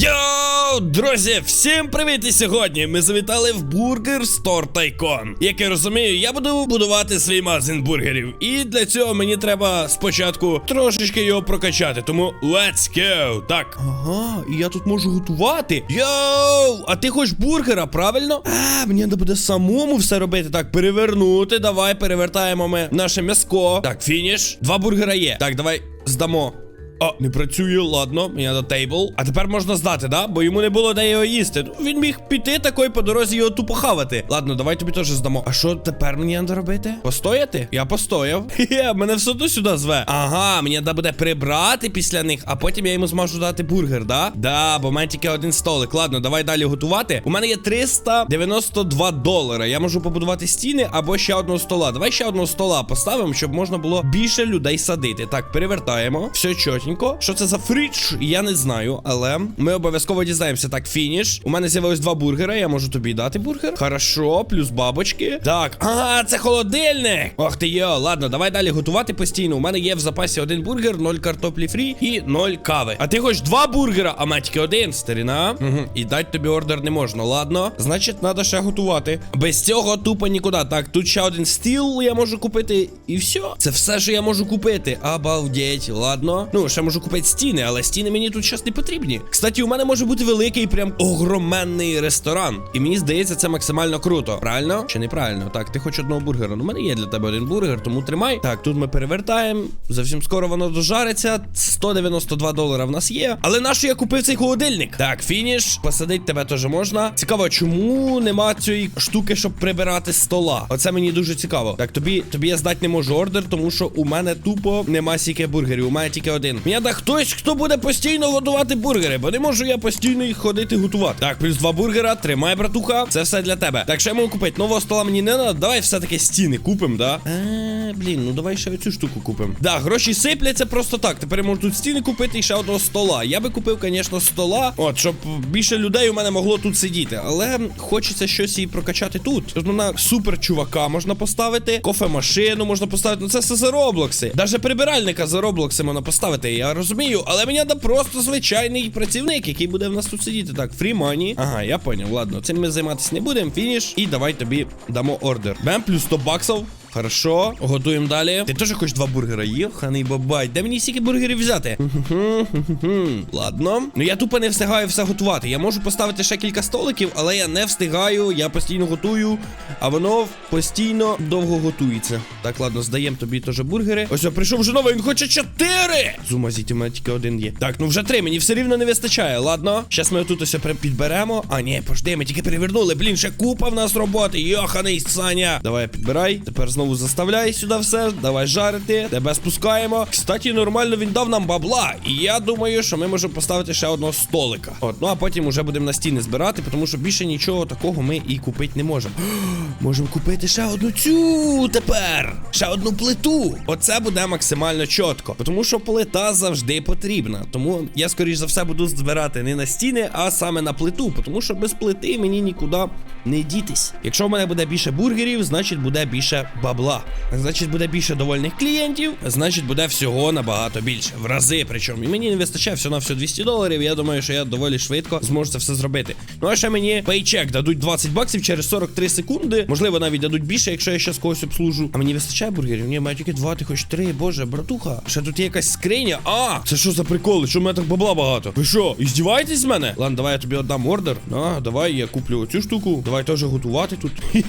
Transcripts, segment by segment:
Йоу, друзі, всім привіт! І сьогодні ми завітали в Бургер Стор Тайкон. Як я розумію, я буду будувати свій магазин бургерів. І для цього мені треба спочатку трошечки його прокачати. Тому let's go. Так. Ага, і я тут можу готувати. Йоу! А ти хочеш бургера, правильно? А, мені треба буде самому все робити. Так, перевернути. Давай, перевертаємо ми наше м'яско. Так, фініш. Два бургера є. Так, давай здамо. А, не працює, ладно, мені на тейбл. А тепер можна здати, да? Бо йому не було де його їсти. Ну, він міг піти такої по дорозі його тупо хавати. Ладно, давай тобі теж здамо. А що тепер мені треба робити? Постояти? Я постояв. Хе, мене все одно сюди зве. Ага, мені треба буде прибрати після них, а потім я йому зможу дати бургер, да? Да, бо в мене тільки один столик. Ладно, давай далі готувати. У мене є 392 долара. Я можу побудувати стіни або ще одного стола. Давай ще одного стола поставимо, щоб можна було більше людей садити. Так, перевертаємо. Все чотенько. Що це за фрідж? Я не знаю, але ми обов'язково дізнаємося. Так, фініш. У мене з'явилось два бургера. Я можу тобі дати бургер. Хорошо, плюс бабочки. Так, ага, це холодильник. Ох ти йо, ладно, давай далі готувати постійно. У мене є в запасі один бургер, ноль картоплі фрі і ноль кави. А ти хочеш два бургера, а тільки один, старина. Угу. І дати тобі ордер не можна. Ладно, значить, треба ще готувати. Без цього тупо нікуди. Так, тут ще один стіл я можу купити, і все. Це все, що я можу купити. Обалдеть, ладно. Ну, ще можу купити стіни, але стіни мені тут зараз не потрібні. Кстати, у мене може бути великий, прям огроменний ресторан. І мені здається, це максимально круто. Правильно? Чи неправильно? Так, ти хочеш одного бургера. Ну, у мене є для тебе один бургер, тому тримай. Так, тут ми перевертаємо. Зовсім скоро воно дожариться. 192 долара в нас є. Але нащо я купив цей холодильник? Так, фініш. Посадити тебе теж можна. Цікаво, чому нема цієї штуки, щоб прибирати стола? Оце мені дуже цікаво. Так, тобі тобі я здати не можу ордер, тому що у мене тупо нема стільки бургерів. У мене тільки один. Мені да хтось, хто буде постійно готувати бургери, бо не можу я постійно їх ходити готувати. Так, плюс два бургера, тримай, братуха. Це все для тебе. Так, що я можу купити? Нового стола мені не треба. Давай все-таки стіни купимо, да? Е, блін, ну давай ще оцю штуку купимо. Да, гроші сипляться просто так. Тепер я можу тут стіни купити і ще одного стола. Я би купив, звісно, стола. От, щоб більше людей у мене могло тут сидіти. Але хочеться щось і прокачати тут. Тут на супер чувака можна поставити, кофемашину можна поставити. Ну це все за роблокси. Даже прибиральника за роблокси можна поставити. Я розумію, але мені треба просто звичайний працівник, який буде в нас тут сидіти. Так, фрімані. Ага, я поняв. Ладно, цим ми займатися не будемо. Фініш. І давай тобі дамо ордер. Бем, плюс 100 баксів. Хорошо, готуємо далі. Ти теж хочеш два бургера? Йоханий бабай. Де мені стільки бургерів взяти? Ладно. Ну я тупо не встигаю все готувати. Я можу поставити ще кілька столиків, але я не встигаю. Я постійно готую, а воно постійно довго готується. Так, ладно, здаємо тобі теж бургери. Ось я прийшов вже новий, він хоче чотири. Зума зійти, у мене тільки один є. Так, ну вже три. Мені все рівно не вистачає. Ладно. Зараз ми тут ось прям підберемо. А, ні, пожди, ми тільки перевернули. Блін, ще купа в нас роботи. Йоханий Саня. Давай підбирай. Тепер знову заставляє сюди все. Давай жарити. Тебе спускаємо. Кстати, нормально він дав нам бабла. І я думаю, що ми можемо поставити ще одного столика. От, ну а потім уже будемо на стіни збирати, тому що більше нічого такого ми і купити не можемо. Можемо купити ще одну цю тепер. Ще одну плиту. Оце буде максимально чітко. Тому що плита завжди потрібна. Тому я, скоріш за все, буду збирати не на стіни, а саме на плиту. Тому що без плити мені нікуди не дітись. Якщо в мене буде більше бургерів, значить буде більше бабла. Значить, буде більше довольних клієнтів, значить буде всього набагато більше. В рази причому. І мені не вистачає всього на все 200 доларів. Я думаю, що я доволі швидко зможу це все зробити. Ну а ще мені пейчек дадуть 20 баксів через 43 секунди. Можливо, навіть дадуть більше, якщо я щас когось обслужу. А мені вистачає бургерів? Ні, маю тільки два, ти хоч три. Боже, братуха. Ще тут є якась скриня. А, це що за приколи? Що в мене так бабла багато? Ви що, іздіваєтесь з мене? Ладно, давай я тобі отдам ордер. А, давай я куплю оцю штуку. Давай теж готувати тут.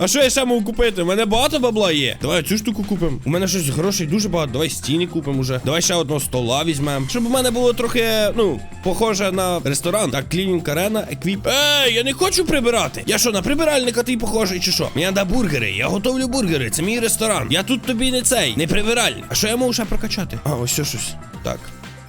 А що я ще можу купити? У мене багато бабла є. Давай цю штуку купимо. У мене щось грошей дуже багато. Давай стіни купимо уже. Давай ще одного стола візьмемо. Щоб у мене було трохи, ну, похоже на ресторан. Так, клінінг арена, еквіп. Ей, я не хочу прибирати. Я що, на прибиральника ти похожий чи що? Мені треба бургери. Я готовлю бургери. Це мій ресторан. Я тут тобі не цей, не прибираль. А що я можу ще прокачати? А, ось що щось. Так.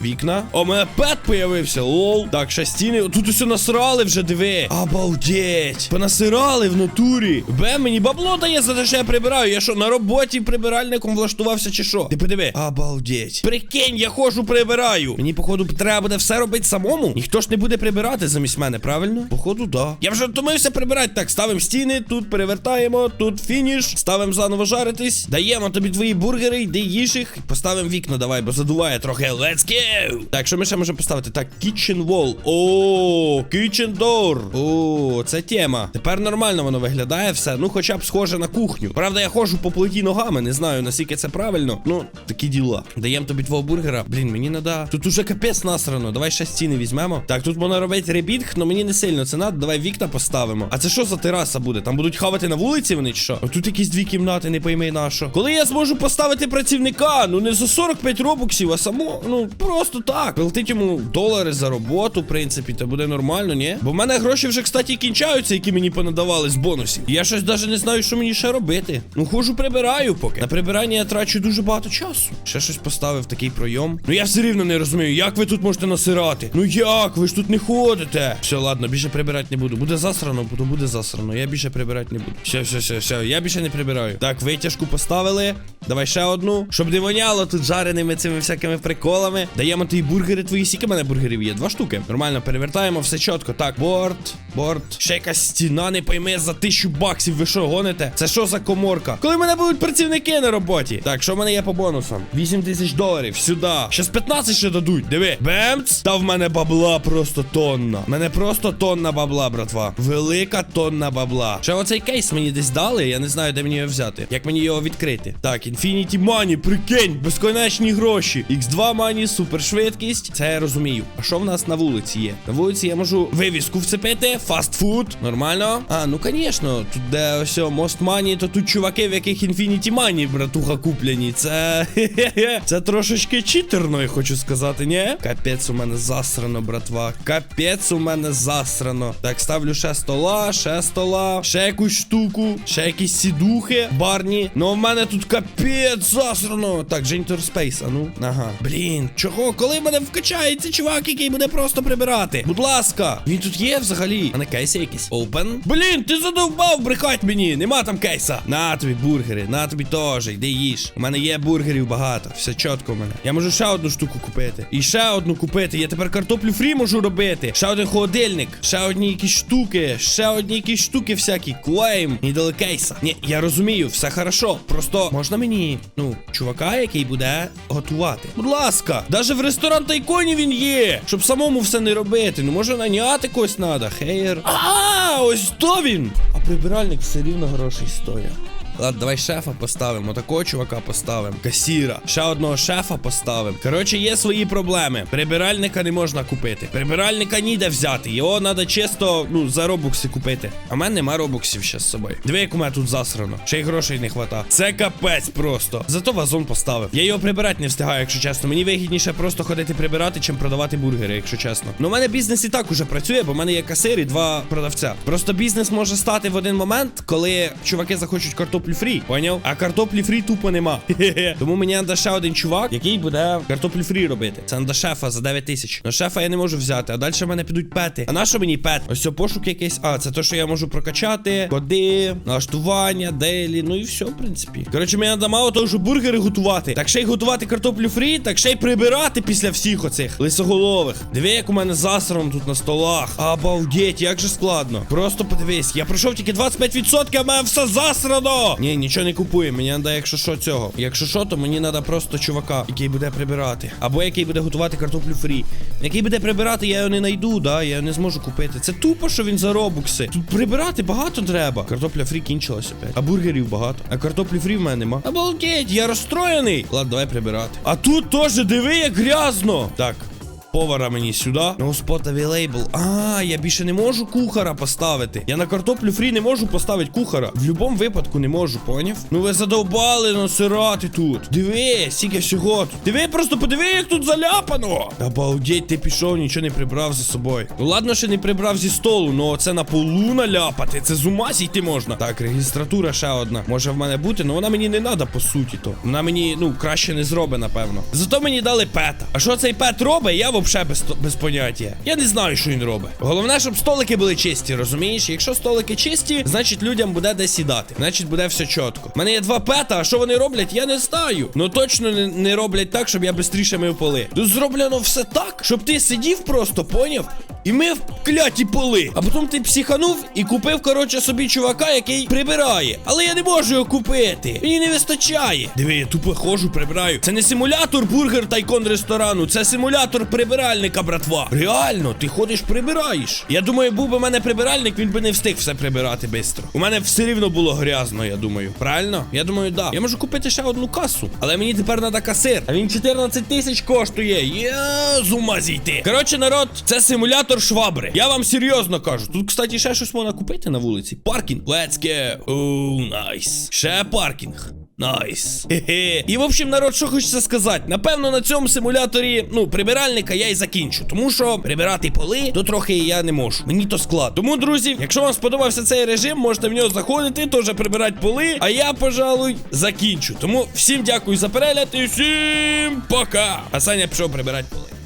Вікна. О, мене пет появився. Лол. Так, ще стіни. Тут усе насрали вже, диви. Обалдеть. Понасирали в натурі. Бе, мені бабло дає за те, що я прибираю. Я що, на роботі прибиральником влаштувався чи що? Ти подиви. Обалдеть. Прикинь, я ходжу прибираю. Мені, походу, треба буде все робити самому. Ніхто ж не буде прибирати замість мене, правильно? Походу, да. Я вже втомився прибирати. Так, ставимо стіни, тут перевертаємо, тут фініш. Ставимо заново жаритись. Даємо тобі твої бургери, йди їж їх. Поставимо вікна, давай, бо задуває трохи. Let's get. Йоу! Так, що ми ще можемо поставити? Так, kitchen wall. О, kitchen door. О, це тема. Тепер нормально воно виглядає все. Ну, хоча б схоже на кухню. Правда, я ходжу по плиті ногами, не знаю, наскільки це правильно. Ну, такі діла. Даємо тобі твого бургера. Блін, мені надо. Тут уже капець насрано. Давай ще стіни візьмемо. Так, тут можна робити ребітг, але мені не сильно це надо. Давай вікна поставимо. А це що за тераса буде? Там будуть хавати на вулиці вони чи що? А тут якісь дві кімнати, не пойми на що. Коли я зможу поставити працівника, ну не за 45 робоксів, а само, ну просто так. Платить йому долари за роботу, в принципі, то буде нормально, ні? Бо в мене гроші вже, кстати, кінчаються, які мені понадавали з бонусів. Я щось навіть не знаю, що мені ще робити. Ну, хожу, прибираю поки. На прибирання я трачу дуже багато часу. Ще щось поставив такий пройом. Ну я все рівно не розумію, як ви тут можете насирати? Ну як? Ви ж тут не ходите. Все, ладно, більше прибирати не буду. Буде засрано, то буде засрано. Я більше прибирати не буду. Все, все, все, все. Я більше не прибираю. Так, витяжку поставили. Давай ще одну. Щоб не воняло тут жареними цими всякими приколами. Даємо ті бургери твої. Скільки мене бургерів є? Два штуки. Нормально, перевертаємо все чітко. Так, борт, борт. Ще якась стіна, не пойме за тисячу баксів. Ви що гоните? Це що за коморка? Коли мене будуть працівники на роботі? Так, що в мене є по бонусам? 8 тисяч доларів. Сюди. Щас 15 ще дадуть. Диви. Бемц. Та в мене бабла просто тонна. В мене просто тонна бабла, братва. Велика тонна бабла. Ще оцей кейс мені десь дали. Я не знаю, де мені його взяти. Як мені його відкрити? Так, Infinity Money, прикинь, безконечні гроші. X2 Money, супершвидкість. Це я розумію. А що в нас на вулиці є? На вулиці я можу вивіску вцепити, фастфуд. Нормально. А, ну звісно, тут де о, Most Money, то тут чуваки, в яких Infinity Money, братуха, куплені. Це. Це трошечки читерно, я хочу сказати, ні? Капець у мене засрано, братва. Капець у мене засрано. Так, ставлю ще стола, ще стола, ще якусь штуку, ще якісь сідухи, барні. Ну, в мене тут капець засрано. Так, Janitor Space, а ну. Ага. Блін, чого? Коли в мене вкачається чувак, який буде просто прибирати? Будь ласка, він тут є взагалі. А не кейси якісь. Open. Блін, ти задовбав брехать мені. Нема там кейса. На тобі бургери, на тобі теж. Йди їж. У мене є бургерів багато. Все чітко у мене. Я можу ще одну штуку купити. І ще одну купити. Я тепер картоплю фрі можу робити. Ще один холодильник. Ще одні якісь штуки. Ще одні якісь штуки всякі. Клейм. І дали кейса. Ні, я розумію, все хорошо. Просто можна мені, ну, чувака, який буде готувати. Будь ласка, даже в ресторан Тайконі він є. Щоб самому все не робити. Ну може наняти когось треба. Хейер. А, ось то він. А прибиральник все рівно грошей стоїть. Ладно, давай шефа поставимо, такого чувака поставимо. Касіра. Ще одного шефа поставимо. Коротше, є свої проблеми. Прибиральника не можна купити. Прибиральника ніде взяти. Його треба чисто, ну, за робокси купити. А в мене нема робоксів ще з собою. Диви, як у мене тут засрано. Ще й грошей не хвата. Це капець просто. Зато вазон поставив. Я його прибирати не встигаю, якщо чесно. Мені вигідніше просто ходити прибирати, чим продавати бургери, якщо чесно. Ну, у мене бізнес і так уже працює, бо в мене є касир і два продавця. Просто бізнес може стати в один момент, коли чуваки захочуть картоплю фрі. Поняв? А картоплі фрі тупо нема. Тому мені треба ще один чувак, який буде картоплю фрі робити. Це треба шефа за 9 тисяч. Но шефа я не можу взяти, а далі в мене підуть пети. А на що мені пет? Ось це пошук якийсь. А, це те, що я можу прокачати, коди, налаштування, дейлі. Ну і все, в принципі. Коротше, мені треба мало того, що бургери готувати. Так ще й готувати картоплю фрі, так ще й прибирати після всіх оцих лисоголових. Диви, як у мене засрано тут на столах. Обалдеть, як же складно. Просто подивись, я пройшов тільки 25%, а мене все засрано. Ні, нічого не купує. Мені треба, якщо що, цього. Якщо що, то мені треба просто чувака, який буде прибирати. Або який буде готувати картоплю фрі. Який буде прибирати, я його не знайду, да, я його не зможу купити. Це тупо, що він за робукси. Тут прибирати багато треба. Картопля фрі кінчилась опять. А бургерів багато. А картоплі фрі в мене нема. Обалдеть, я розстроєний. Ладно, давай прибирати. А тут теж диви, як грязно. Так. Повара мені сюди. No spot available. А, я більше не можу кухара поставити. Я на картоплю фрі не можу поставити кухара. В будь-якому випадку не можу, поняв? Ну ви задовбали насирати тут. Диви, скільки всього тут. Диви, просто подиви, як тут заляпано. Обалдеть, ти пішов, нічого не прибрав за собою. Ну ладно, що не прибрав зі столу, ну оце на полу наляпати. Це з ума сійти можна. Так, регістратура ще одна. Може в мене бути, але вона мені не треба, по суті то. Вона мені, ну, краще не зробить, напевно. Зато мені дали пета. А що цей пет робить, я взагалі без, без поняття. Я не знаю, що він робить. Головне, щоб столики були чисті, розумієш? Якщо столики чисті, значить людям буде де сідати. Значить буде все чітко. У мене є два пета, а що вони роблять, я не знаю. Ну точно не, не роблять так, щоб я швидше мив поли. Тут зроблено все так, щоб ти сидів просто, поняв? І мив кляті поли. А потім ти психанув і купив, коротше, собі чувака, який прибирає. Але я не можу його купити. Мені не вистачає. Диви, я тупо ходжу, прибираю. Це не симулятор бургер тайкон ресторану, це симулятор прибиральника, братва. Реально, ти ходиш, прибираєш. Я думаю, був би в мене прибиральник, він би не встиг все прибирати швидко. У мене все рівно було грязно, я думаю. Правильно? Я думаю, да. Я можу купити ще одну касу, але мені тепер треба касир. А він 14 тисяч коштує. Я з ума зійти. Коротше, народ, це симулятор швабри. Я вам серйозно кажу. Тут, кстати, ще щось можна купити на вулиці. Паркінг. Let's go. Оу, найс. Ще паркінг. Найс. Хе-хе. І в общем, народ, що хочеться сказати. Напевно, на цьому симуляторі, ну, прибиральника я і закінчу. Тому що прибирати поли, то трохи я не можу. Мені то склад. Тому, друзі, якщо вам сподобався цей режим, можете в нього заходити, теж прибирати поли. А я, пожалуй, закінчу. Тому всім дякую за перегляд і всім пока. А Саня пішов прибирати поли.